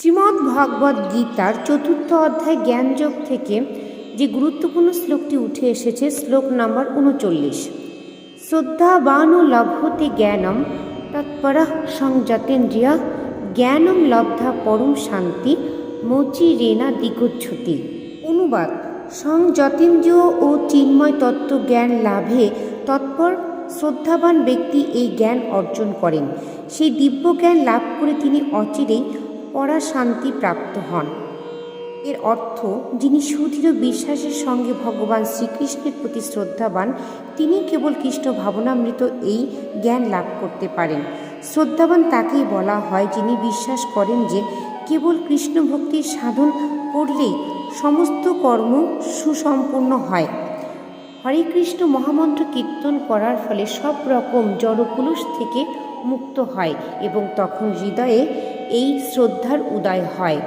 শ্রীমদ্ ভগবদ্ গীতার চতুর্থ অধ্যায় জ্ঞানযোগ থেকে যে গুরুত্বপূর্ণ শ্লোকটি উঠে এসেছে, শ্লোক নম্বর উনচল্লিশ। শ্রদ্ধাবান লভতে জ্ঞানম তৎপর সংযতেন্দ্রিয় জ্ঞানম লব্ধা পরম শান্তি মোচি রেনা দিগচ্ছতি অনুবাদ, সংযতেন্দ্রিয় ও চিন্ময় তত্ত্ব জ্ঞান লাভে তৎপর শ্রদ্ধাবান ব্যক্তি এই জ্ঞান অর্জন করেন। সেই দিব্য জ্ঞান লাভ করে তিনি অচিরেই পরা শান্তি প্রাপ্ত হন। এর অর্থ, যিনি সুদৃঢ় বিশ্বাসের সঙ্গে ভগবান শ্রীকৃষ্ণের প্রতি শ্রদ্ধাবান, তিনি কেবল কৃষ্ণ ভাবনামৃত এই জ্ঞান লাভ করতে পারেন। শ্রদ্ধাবান তাকেই বলা হয় যিনি বিশ্বাস করেন যে, কেবল কৃষ্ণ ভক্তির সাধন করলেই সমস্ত কর্ম সুসম্পন্ন হয়। হরে কৃষ্ণ মহামন্ত্র কীর্তন করার ফলে সব রকম জড়কুলুষ থেকে মুক্ত হয় এবং তখন হৃদয়ে এই শ্রদ্ধার উদয় হয়।